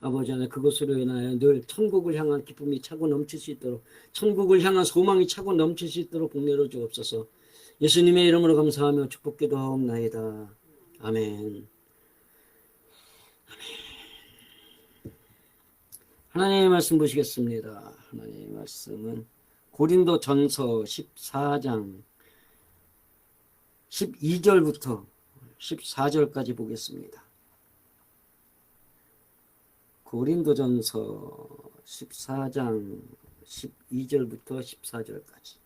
아버지 하나 그것으로 인하여 늘 천국을 향한 기쁨이 차고 넘칠 수 있도록 천국을 향한 소망이 차고 넘칠 수 있도록 복내려 주옵소서. 예수님의 이름으로 감사하며 축복기도 하옵나이다. 아멘. 하나님의 말씀 보시겠습니다. 하나님의 말씀은 고린도 전서 14장 12절부터 14절까지 보겠습니다. 고린도전서 14장 12절부터 14절까지.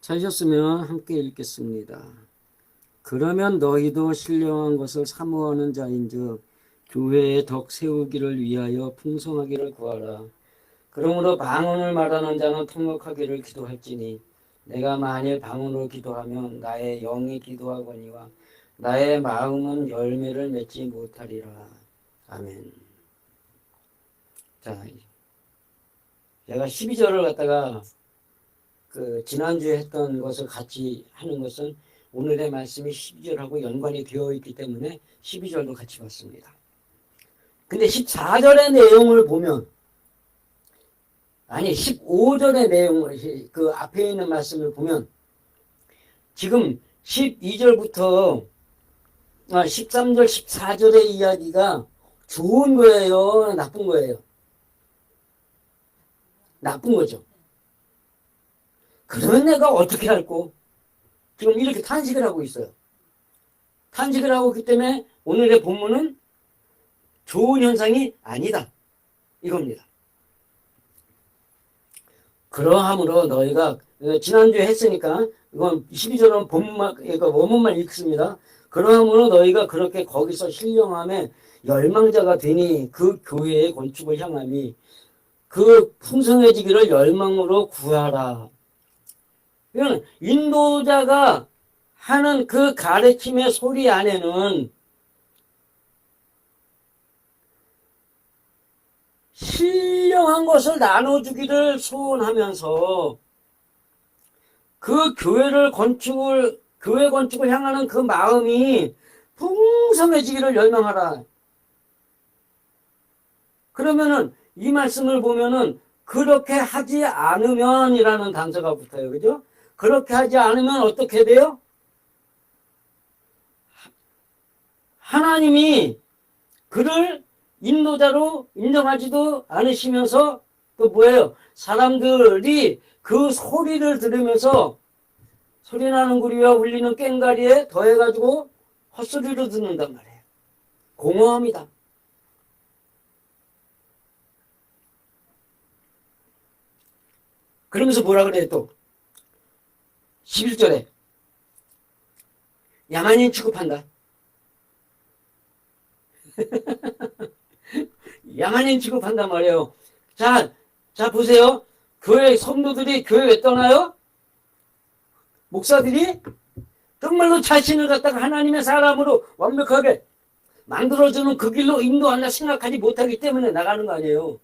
찾으셨으면 함께 읽겠습니다. 그러면 너희도 신령한 것을 사모하는 자인즉 교회의 덕 세우기를 위하여 풍성하기를 구하라. 그러므로 방언을 말하는 자는 통역하기를 기도할지니 내가 만일 방언으로 기도하면 나의 영이 기도하거니와 나의 마음은 열매를 맺지 못하리라. 아멘. 자, 제가 12절을 갖다가 그 지난주에 했던 것을 같이 하는 것은 오늘의 말씀이 12절하고 연관이 되어 있기 때문에 12절도 같이 봤습니다. 근데 14절의 내용을 보면 아니 15절의 내용을 그 앞에 있는 말씀을 보면 지금 12절부터 13절 14절의 이야기가 좋은 거예요? 나쁜 거예요 나쁜 거죠. 그러면 내가 어떻게 할꼬? 지금 이렇게 탄식을 하고 있어요. 탄식을 하고 있기 때문에 오늘의 본문은 좋은 현상이 아니다. 이겁니다. 그러함으로 너희가 어, 지난주에 했으니까 이건 12절은 본문만 그러니까 원문만 읽습니다. 그러함으로 너희가 그렇게 거기서 신령함에 열망자가 되니 그 교회의 건축을 향함이 그 풍성해지기를 열망으로 구하라. 이건 인도자가 하는 그 가르침의 소리 안에는 신령한 것을 나눠주기를 소원하면서 그 교회를 건축을 교회 건축을 향하는 그 마음이 풍성해지기를 열망하라. 그러면은 이 말씀을 보면은 그렇게 하지 않으면이라는 단서가 붙어요. 그죠? 그렇게 하지 않으면 어떻게 돼요? 하나님이 그를 인도자로 인정하지도 않으시면서 또 뭐예요? 사람들이 그 소리를 들으면서 소리나는 구리와 울리는 꽹가리에 더해가지고 헛소리를 듣는단 말이에요. 공허합니다. 그러면서 뭐라 그래요 또? 11절에 야만인 취급한다. 야만인 취급한단 말이에요. 자, 자 보세요. 교회 성도들이 교회 왜 떠나요? 목사들이 정말로 자신을 갖다가 하나님의 사람으로 완벽하게 만들어주는 그 길로 인도한다 생각하지 못하기 때문에 나가는 거 아니에요.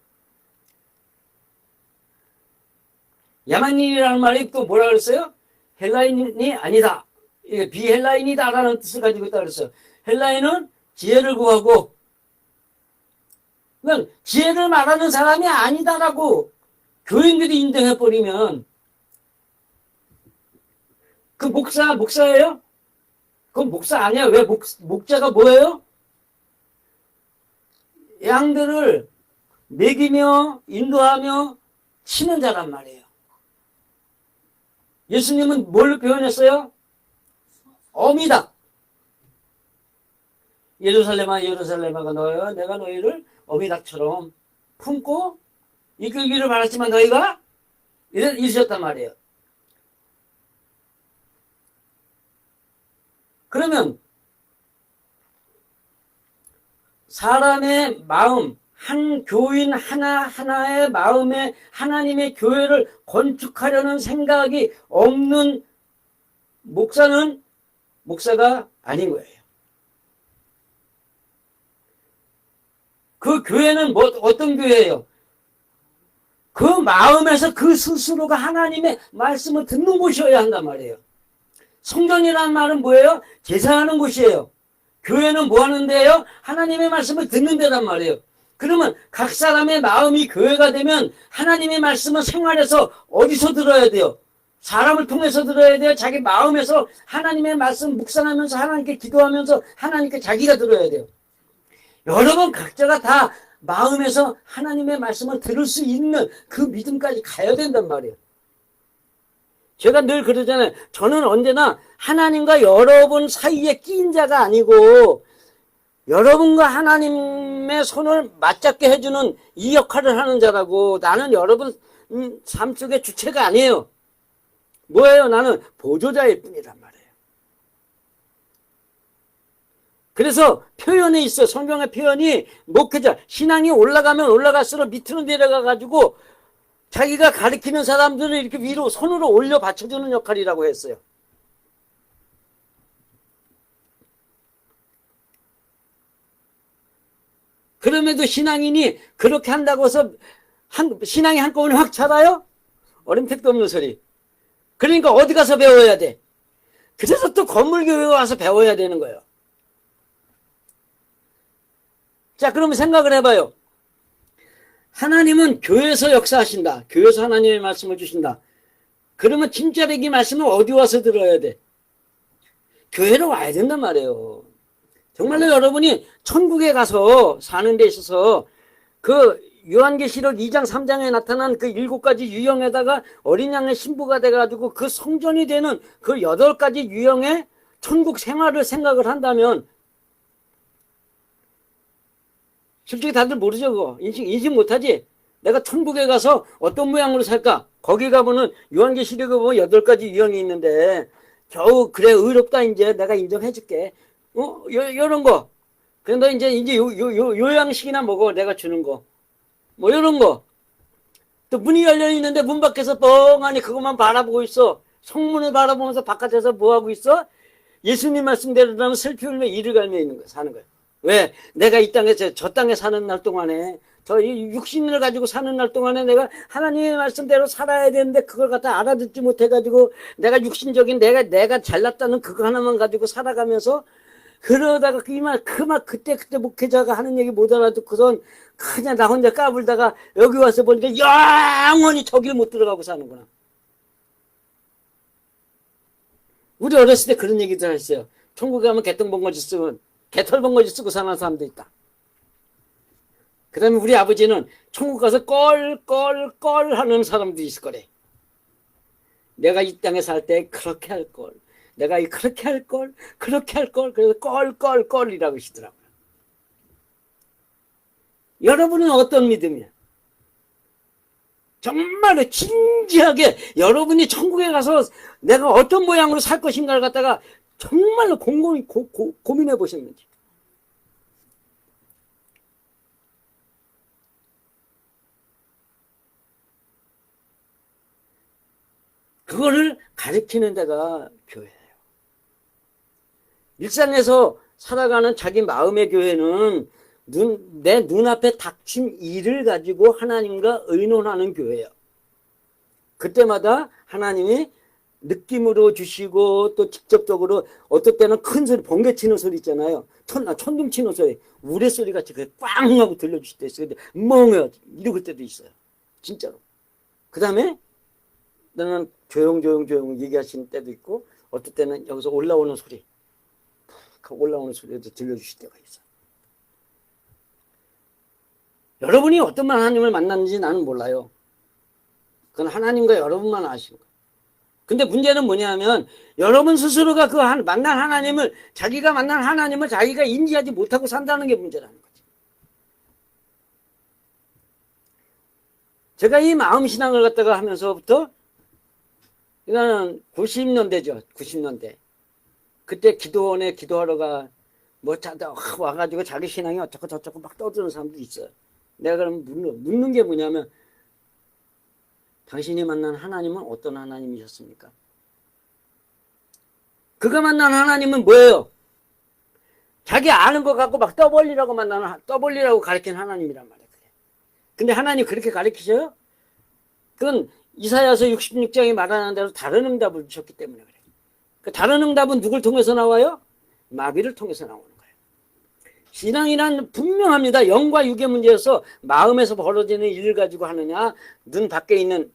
야만인이라는 말이 또 뭐라 그랬어요? 헬라인이 아니다. 비헬라인이다라는 뜻을 가지고 있다 그랬어요. 헬라인은 지혜를 구하고 그냥 지혜를 말하는 사람이 아니다라고 교인들이 인정해버리면 그 목사, 목사예요? 그건 목사 아니야. 왜 목, 목자가 뭐예요? 양들을 먹이며 인도하며 치는 자란 말이에요. 예수님은 뭘 표현했어요? 어미다. 예루살렘아 예루살렘아가 너여 내가 너희를 어미닭처럼 품고 이끌기를 바랐지만 너희가 이래- 이러셨단 말이에요. 그러면 사람의 마음, 한 교인 하나하나의 마음에 하나님의 교회를 건축하려는 생각이 없는 목사는 목사가 아닌 거예요. 그 교회는 뭐, 어떤 교회예요? 그 마음에서 그 스스로가 하나님의 말씀을 듣는 곳이어야 한단 말이에요. 성전이라는 말은 뭐예요? 제사하는 곳이에요. 교회는 뭐 하는 데예요? 하나님의 말씀을 듣는 데란 말이에요. 그러면 각 사람의 마음이 교회가 되면 하나님의 말씀은 생활에서 어디서 들어야 돼요? 사람을 통해서 들어야 돼요? 자기 마음에서 하나님의 말씀 묵상하면서 하나님께 기도하면서 하나님께 자기가 들어야 돼요. 여러분 각자가 다 마음에서 하나님의 말씀을 들을 수 있는 그 믿음까지 가야 된단 말이에요. 제가 늘 그러잖아요. 저는 언제나 하나님과 여러분 사이에 끼인 자가 아니고 여러분과 하나님의 손을 맞잡게 해주는 이 역할을 하는 자라고 나는 여러분 음, 삶 속의 주체가 아니에요. 뭐예요? 나는 보조자일 뿐이란 말이에요. 그래서 표현에 있어 성경의 표현이 목회자 신앙이 올라가면 올라갈수록 밑으로 내려가 가지고 자기가 가리키는 사람들을 이렇게 위로 손으로 올려 받쳐주는 역할이라고 했어요. 그럼에도 신앙인이 그렇게 한다고 해서 한, 신앙이 한꺼번에 확 자라요? 어림택도 없는 소리. 그러니까 어디 가서 배워야 돼? 그래서 또 건물교회 와서 배워야 되는 거예요. 자, 그러면 생각을 해봐요. 하나님은 교회에서 역사하신다. 교회에서 하나님의 말씀을 주신다. 그러면 진짜로 이 말씀은 어디 와서 들어야 돼? 교회로 와야 된단 말이에요. 정말로 여러분이 천국에 가서 사는 데 있어서 그 요한계시록 2장 3장에 나타난 그 일곱 가지 유형에다가 어린 양의 신부가 돼가지고 그 성전이 되는 그 여덟 가지 유형의 천국 생활을 생각을 한다면 솔직히 다들 모르죠 그거. 인식, 인식 못하지? 내가 천국에 가서 어떤 모양으로 살까? 거기 가보면 요한계시록에 보면 여덟 가지 유형이 있는데 겨우 그래 의롭다 이제 내가 인정해줄게. 어? 요, 요런 거 근데 이제 이제 요, 요, 요, 요양식이나 먹어 내가 주는 거 뭐 이런 거. 또 문이 열려 있는데 문 밖에서 뻥하니 그것만 바라보고 있어. 성문을 바라보면서 바깥에서 뭐 하고 있어? 예수님 말씀대로 라면 슬피 울며 이를 갈며 있는 거 사는 거야. 왜? 내가 이 땅에 저, 저 땅에 사는 날 동안에 저 육신을 가지고 사는 날 동안에 내가 하나님의 말씀대로 살아야 되는데 그걸 갖다 알아듣지 못해가지고 내가 육신적인 내가 내가 잘났다는 그거 하나만 가지고 살아가면서 그러다가 그말 그만 그때 그때 목회자가 하는 얘기 못 알아듣고선 그냥 나 혼자 까불다가 여기 와서 보니까 영원히 저길 못 들어가고 사는구나. 우리 어렸을 때 그런 얘기들 했어요. 천국에 가면 개똥벙어지 쓰고 개털벙어지 쓰고 사는 사람도 있다. 그 다음에 우리 아버지는 천국 가서 껄껄껄 하는 사람도 있을 거래. 내가 이 땅에 살 때 그렇게 할 걸. 내가 그렇게 할 걸, 그렇게 할 걸, 그래서 껄껄껄이라고 하시더라고요. 여러분은 어떤 믿음이야? 정말로 진지하게 여러분이 천국에 가서 내가 어떤 모양으로 살 것인가를 갖다가 정말로 곰곰이 고민해 보셨는지. 그거를 가르치는 데가 교회예요. 일상에서 살아가는 자기 마음의 교회는 눈, 내 눈앞에 닥친 일을 가지고 하나님과 의논하는 교회예요. 그때마다 하나님이 느낌으로 주시고 또 직접적으로 어떨 때는 큰 소리, 번개 치는 소리 있잖아요. 천, 아, 천둥 치는 소리, 우레 소리 같이 꽝 하고 들려주실 때 있어요. 멍해요. 이럴 때도 있어요. 진짜로. 그 다음에 나는 조용조용 조용 얘기하시는 때도 있고 어떨 때는 여기서 올라오는 소리 그 올라오는 소리도 들려주실 때가 있어 여러분이 어떤 하나님을 만났는지 나는 몰라요 그건 하나님과 여러분만 아시는 거예요 근데 문제는 뭐냐면 여러분 스스로가 그 만난 하나님을 자기가 만난 하나님을 자기가 인지하지 못하고 산다는 게 문제라는 거지 제가 이 마음 신앙을 갖다가 하면서부터 이거는 90년대죠. 90년대. 그때 기도원에 기도하러 가, 뭐, 자다 와가지고 자기 신앙이 어쩌고 저쩌고 막 떠드는 사람도 있어요. 내가 그럼 묻는, 묻는 게 뭐냐면, 당신이 만난 하나님은 어떤 하나님이셨습니까? 그가 만난 하나님은 뭐예요? 자기 아는 것 갖고 막 떠벌리라고 만나는, 떠벌리라고 가르치는 하나님이란 말이에요. 근데 하나님 그렇게 가르치셔요? 그건 이사야서 66장에 말하는 대로 다른 응답을 주셨기 때문에 그래요. 그 다른 응답은 누굴 통해서 나와요? 마귀를 통해서 나오는 거예요. 신앙이란 분명합니다. 영과 육의 문제여서 마음에서 벌어지는 일을 가지고 하느냐, 눈 밖에 있는.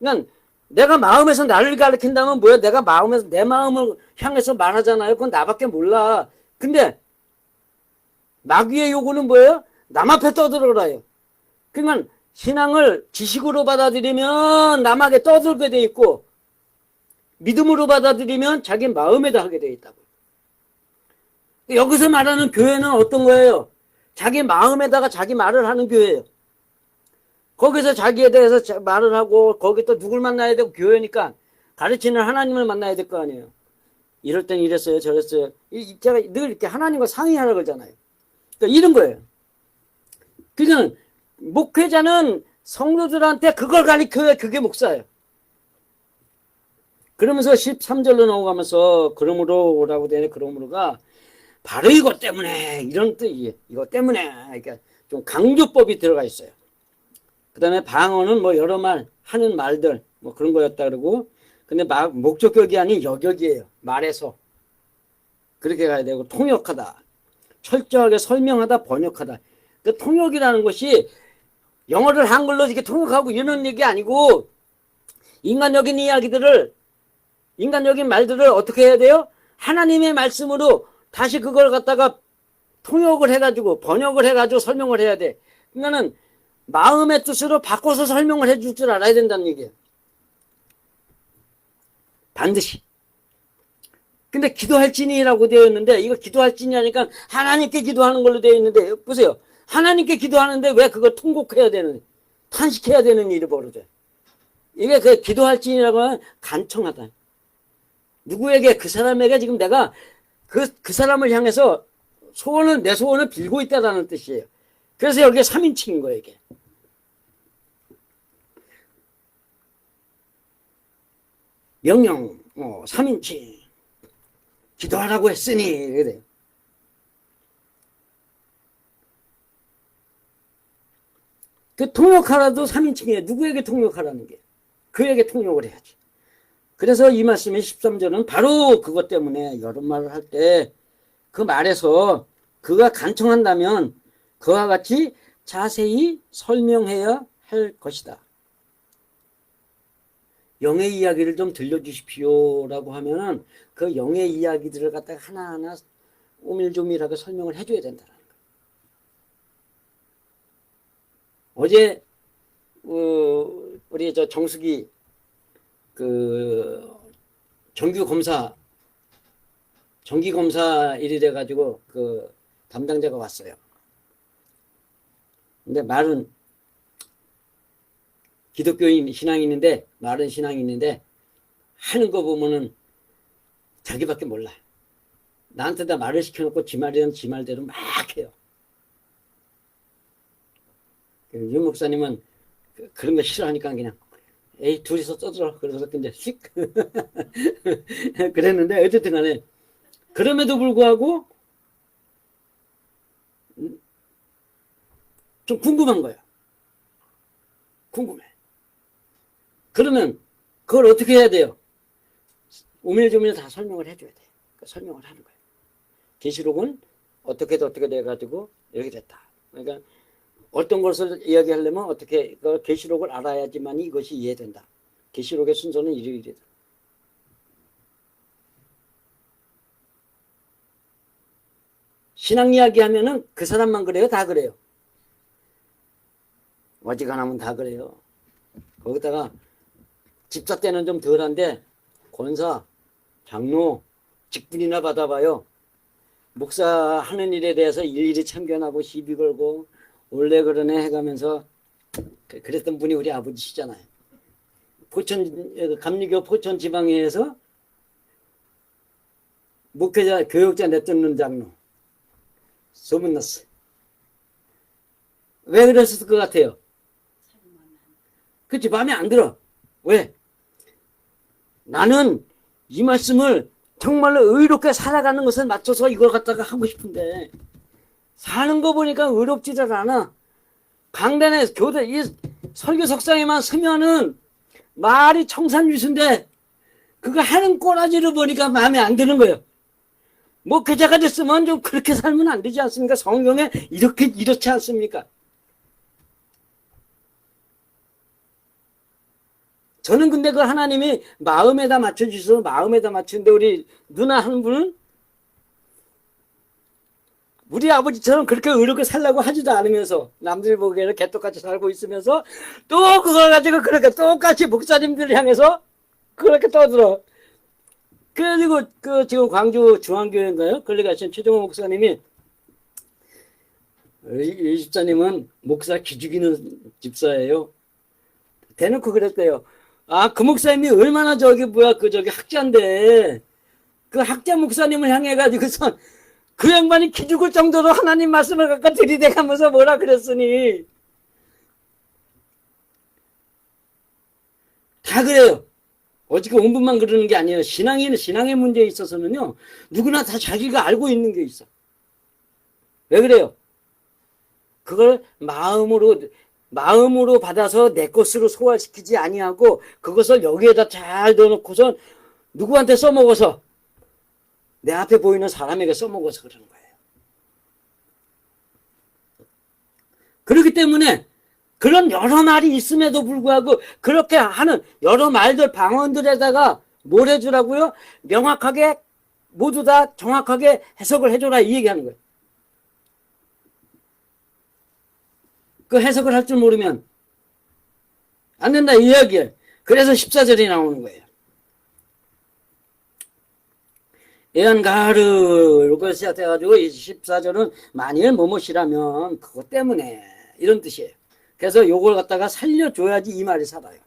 그러니까 내가 마음에서 나를 가리킨다면 뭐야? 내가 마음에서 내 마음을 향해서 말하잖아요. 그건 나밖에 몰라. 근데 마귀의 요구는 뭐예요? 남 앞에 떠들어라요. 그러니까 신앙을 지식으로 받아들이면 남에게 떠들게 돼 있고 믿음으로 받아들이면 자기 마음에다 하게 돼 있다고. 여기서 말하는 교회는 어떤 거예요? 자기 마음에다가 자기 말을 하는 교회예요. 거기서 자기에 대해서 자- 말을 하고 거기 또 누굴 만나야 되고 교회니까 가르치는 하나님을 만나야 될 거 아니에요. 이럴 땐 이랬어요, 저랬어요. 제가 늘 이렇게 하나님과 상의하라 그러잖아요. 그러니까 이런 거예요. 그냥 목회자는 성도들한테 그걸 가르쳐야 그게 목사예요. 그러면서 13절로 넘어가면서 그러므로 라고 되네 그러므로가 바로 이것 때문에 이런 뜻이 이것 때문에 그러니까 좀 강조법이 들어가 있어요. 그 다음에 방언은 뭐 여러 말 하는 말들 뭐 그런 거였다 그러고 근데 막 목적격이 아닌 여격이에요. 말에서 그렇게 가야 되고 통역하다. 철저하게 설명하다 번역하다. 그 통역이라는 것이 영어를 한글로 이렇게 통역하고 이런 얘기 아니고 인간적인 이야기들을 인간적인 말들을 어떻게 해야 돼요? 하나님의 말씀으로 다시 그걸 갖다가 통역을 해가지고 번역을 해가지고 설명을 해야 돼. 그러니까는 마음의 뜻으로 바꿔서 설명을 해줄 줄 알아야 된다는 얘기예요. 반드시. 근데 기도할 진이라고 되어 있는데 이거 기도할 진이 하니까 하나님께 기도하는 걸로 되어 있는데 보세요. 하나님께 기도하는데 왜 그걸 통곡해야 되는 탄식해야 되는 일이 벌어져요. 이게 그 기도할 진이라고 하면 간청하다. 누구에게 그 사람에게 지금 내가 그, 그 사람을 향해서 소원을, 내 소원을 빌고 있다라는 뜻이에요. 그래서 여기에 3인칭인 거예요, 이게. 명령, 어, 3인칭. 기도하라고 했으니, 돼요. 그 통역하라도 3인칭이에요. 누구에게 통역하라는 게. 그에게 통역을 해야지. 그래서 이 말씀의 13절은 바로 그것 때문에 여러 말을 할 때 그 말에서 그가 간청한다면 그와 같이 자세히 설명해야 할 것이다. 영의 이야기를 좀 들려주십시오라고 하면은 그 영의 이야기들을 갖다가 하나하나 오밀조밀하게 설명을 해줘야 된다는 거예요. 어제 어, 우리 저 정수기 그 정규 검사 정기 검사 일이 돼 가지고 그 담당자가 왔어요. 근데 말은 기독교인 신앙인인데 말은 신앙인인데 하는 거 보면은 자기밖에 몰라. 나한테 다 말을 시켜놓고 지 말이면 지 말대로 막 해요. 그윤 목사님은 그- 그런 거 싫어하니까 그냥 에이 둘이서 떠들어. 그러면서 근데 휙. 그랬는데 어쨌든 간에 그럼에도 불구하고 음, 좀 궁금한 거야. 궁금해. 그러면 그걸 어떻게 해야 돼요? 오밀조밀 다 설명을 해줘야 돼. 그러니까 설명을 하는 거예요 계시록은 어떻게도 어떻게 돼가지고 이렇게 됐다. 그러니까 어떤 것을 이야기하려면 어떻게 그 계시록을 알아야지만 이것이 이해된다. 계시록의 순서는 이러이러다. 신앙 이야기 하면은 그 사람만 그래요, 다 그래요. 어지간하면 다 그래요. 거기다가 집사 때는 좀 덜한데 권사, 장로, 직분이나 받아봐요. 목사 하는 일에 대해서 일일이 참견하고 시비 걸고 원래 그러네 해가면서 그- 그랬던 분이 우리 아버지시잖아요. 포천 어, 감리교 포천 지방회에서 목회자 교육자 내쫓는 장로 소문났어. 왜 그랬을 것 같아요? 그치 마음에 안 들어. 왜? 나는 이 말씀을 정말로 의롭게 살아가는 것을 맞춰서 이걸 갖다가 하고 싶은데 사는 거 보니까 의롭지를 않아. 강단에 교대 이 설교 석상에만 서면은 말이 청산유수인데 그거 하는 꼬라지를 보니까 마음에 안 드는 거예요. 목회자가 됐으면 좀 그렇게 살면 안 되지 않습니까? 성경에 이렇게 이렇지 않습니까? 저는 근데 그 하나님이 마음에다 맞춰주셔서 마음에다 맞추는데 우리 누나 한 분은 우리 아버지처럼 그렇게 의롭게 살라고 하지도 않으면서 남들 보기에는 개떡같이 살고 있으면서 또 그걸 가지고 그렇게 똑같이 목사님들 향해서 그렇게 떠들어. 그래가지고 그 지금 광주 중앙교회인가요? 거기 가신 최종호 목사님이 이, 이 집사님은 목사 기죽이는 집사예요. 대놓고 그랬대요. 아, 그 목사님이 얼마나 저기 뭐야 그 저기 학자인데 그 학자 목사님을 향해 가지고선 그 양반이 기죽을 정도로 하나님 말씀을 갖다 들이대가면서 뭐라 그랬으니 다 그래요. 어저께 온 분만 그러는 게 아니에요. 신앙이 신앙의 문제에 있어서는요. 누구나 다 자기가 알고 있는 게 있어. 왜 그래요? 그걸 마음으로 마음으로 받아서 내 것으로 소화시키지 아니하고 그것을 여기에다 잘 넣어놓고선 누구한테 써먹어서 내 앞에 보이는 사람에게 써먹어서 그러는 거예요. 그렇기 때문에 그런 여러 말이 있음에도 불구하고 그렇게 하는 여러 말들 방언들에다가 뭘 해주라고요? 명확하게 모두 다 정확하게 해석을 해줘라 이 얘기하는 거예요. 그 해석을 할 줄 모르면 안 된다 이 이야기예요. 그래서 14절이 나오는 거예요. 애안가르 이거 시작해가지고 14절은 만일 뭐뭇이라면 그것 때문에 이런 뜻이에요. 그래서 요걸 갖다가 살려줘야지 이 말이 살아요.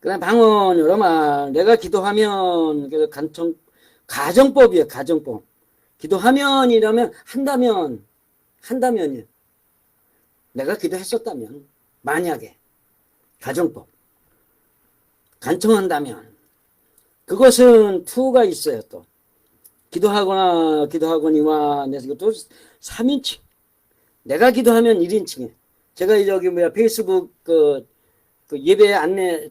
그다음 방언 여러 말 내가 기도하면 그래서 간청 가정법이에요 가정법 기도하면이라면 한다면 한다면이요 내가 기도했었다면 만약에 가정법 간청한다면 그것은 투가 있어요 또 기도하거나 기도하거니와 이것도 3인칭 내가 기도하면 1인칭에 제가 저기 뭐야 페이스북 그, 그 예배 안내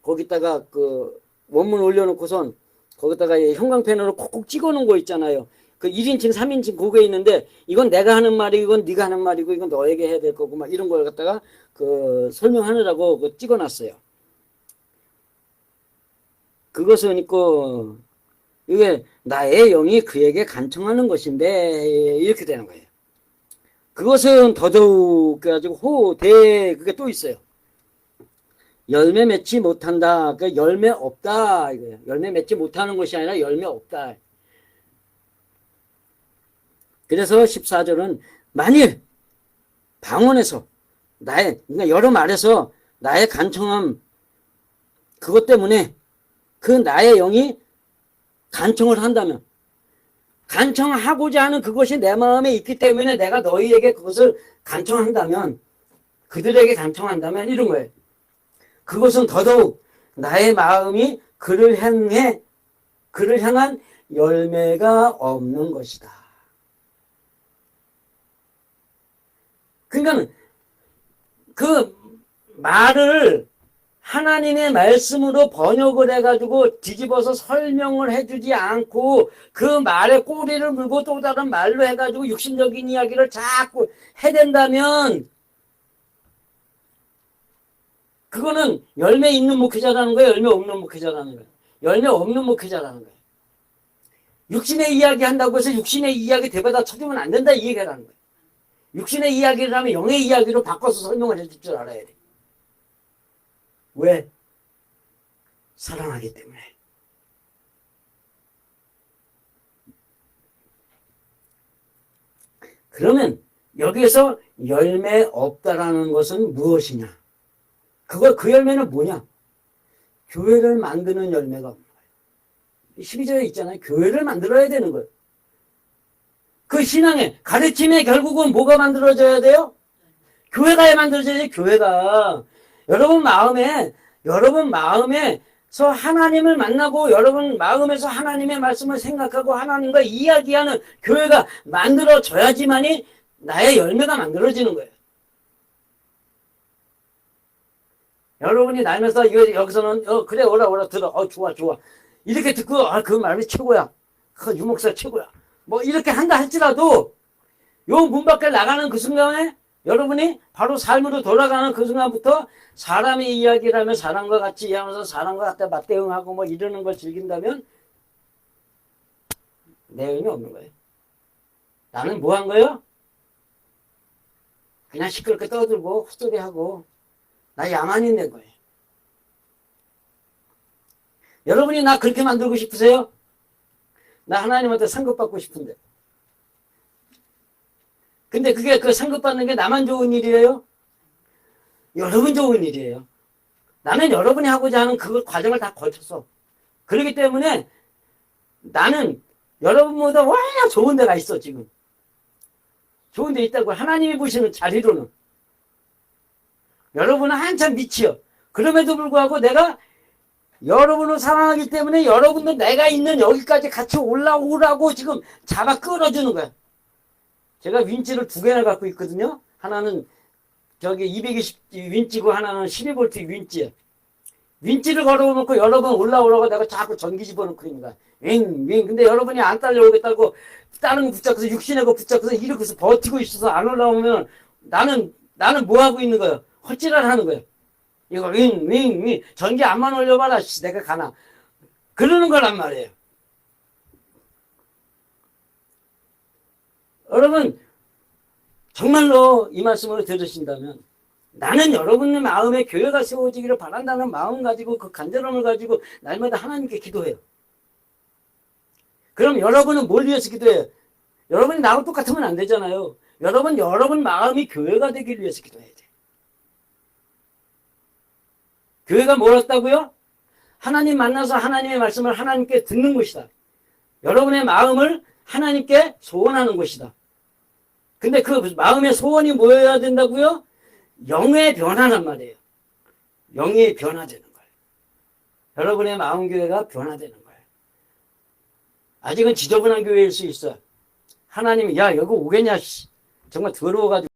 거기다가 그 원문 올려놓고선 거기다가 형광펜으로 콕콕 찍어놓은 거 있잖아요. 그 1인칭, 3인칭 그게 있는데 이건 내가 하는 말이고 이건 네가 하는 말이고 이건 너에게 해야 될 거고 막 이런 걸 갖다가 그 설명하느라고 그 찍어놨어요. 그것은 있고 이게 나의 영이 그에게 간청하는 것인데 이렇게 되는 거예요. 그것은 더더욱 그래가지고 호대 그게 또 있어요. 열매 맺지 못한다. 그 열매 없다. 이거예요. 열매 맺지 못하는 것이 아니라 열매 없다. 그래서 14절은 만일 방언에서 나의 그러니까 여러 말에서 나의 간청함 그것 때문에 그 나의 영이 간청을 한다면 간청하고자 하는 그것이 내 마음에 있기 때문에 내가 너희에게 그것을 간청한다면 그들에게 간청한다면 이런 거예요. 그것은 더더욱 나의 마음이 그를 향해 그를 향한 열매가 없는 것이다. 그러니까 그 말을 하나님의 말씀으로 번역을 해가지고 뒤집어서 설명을 해주지 않고 그 말에 꼬리를 물고 또 다른 말로 해가지고 육신적인 이야기를 자꾸 해댄다면 그거는 열매 있는 목회자라는 거예요? 열매 없는 목회자라는 거예요? 열매 없는 목회자라는 거예요. 육신의 이야기 한다고 해서 육신의 이야기 대바다 쳐주면 안 된다 이 얘기라는 거예요. 육신의 이야기를 하면 영의 이야기로 바꿔서 설명을 해줄 줄 알아야 돼. 왜? 사랑하기 때문에. 그러면 여기에서 열매 없다라는 것은 무엇이냐? 그걸 그 열매는 뭐냐? 교회를 만드는 열매가 없는 거예요. 12절에 있잖아요. 교회를 만들어야 되는 거예요. 그 신앙의 가르침에 결국은 뭐가 만들어져야 돼요? 교회가 만들어져야지 교회가 여러분 마음에 여러분 마음에서 하나님을 만나고 여러분 마음에서 하나님의 말씀을 생각하고 하나님과 이야기하는 교회가 만들어져야지만이 나의 열매가 만들어지는 거예요. 여러분이 날면서 여기서는 어 그래 오라 오라 들어 어 좋아 좋아 이렇게 듣고 아 그 말이 최고야. 그 유목사 최고야. 뭐 이렇게 한다 할지라도 요 문 밖에 나가는 그 순간에 여러분이 바로 삶으로 돌아가는 그 순간부터 사람의 이야기를 하면 사람과 같이 이해하면서 사람과 같이 맞대응하고 뭐 이러는 걸 즐긴다면 내용이 없는 거예요. 나는 뭐 한 거예요? 그냥 시끄럽게 떠들고 헛소리하고 나 야만인 된 거예요. 여러분이 나 그렇게 만들고 싶으세요? 나 하나님한테 상급 받고 싶은데. 근데 그게 그 상급 받는 게 나만 좋은 일이에요? 여러분 좋은 일이에요. 나는 여러분이 하고자 하는 그 과정을 다 거쳤어. 그렇기 때문에 나는 여러분보다 워낙 좋은 데가 있어, 지금. 좋은 데 있다고. 하나님이 보시는 자리로는. 여러분은 한참 밑이요. 그럼에도 불구하고 내가 여러분을 사랑하기 때문에 여러분도 내가 있는 여기까지 같이 올라오라고 지금 잡아 끌어주는 거야. 제가 윈치를 두 개나 갖고 있거든요. 하나는 저기 220 윈치고 하나는 12V 윈치야. 윈치를 걸어놓고 여러분 올라오라고 내가 자꾸 전기 집어넣고 있는 거야. 윙, 윙. 근데 여러분이 안 딸려오겠다고 다른 거 붙잡고서 육신의 거 붙잡고서 이렇게 해서 버티고 있어서 안 올라오면 나는, 나는 뭐 하고 있는 거야? 헛질을 하는 거야. 이거 윙, 윙, 윙. 전기 안만 올려봐라. 씨, 내가 가나. 그러는 거란 말이에요. 여러분, 정말로 이 말씀을 들으신다면 나는 여러분의 마음에 교회가 세워지기를 바란다는 마음 가지고 그 간절함을 가지고 날마다 하나님께 기도해요. 그럼 여러분은 뭘 위해서 기도해요? 여러분이 나하고 똑같으면 안 되잖아요. 여러분, 여러분 마음이 교회가 되기 위해서 기도해야 돼. 교회가 뭐였다고요? 하나님 만나서 하나님의 말씀을 하나님께 듣는 곳이다. 여러분의 마음을 하나님께 소원하는 곳이다. 근데 그 마음의 소원이 뭐여야 된다고요? 영의 변화란 말이에요. 영이 변화되는 거예요. 여러분의 마음 교회가 변화되는 거예요. 아직은 지저분한 교회일 수 있어. 하나님이 야 여기 오겠냐? 씨. 정말 더러워가지고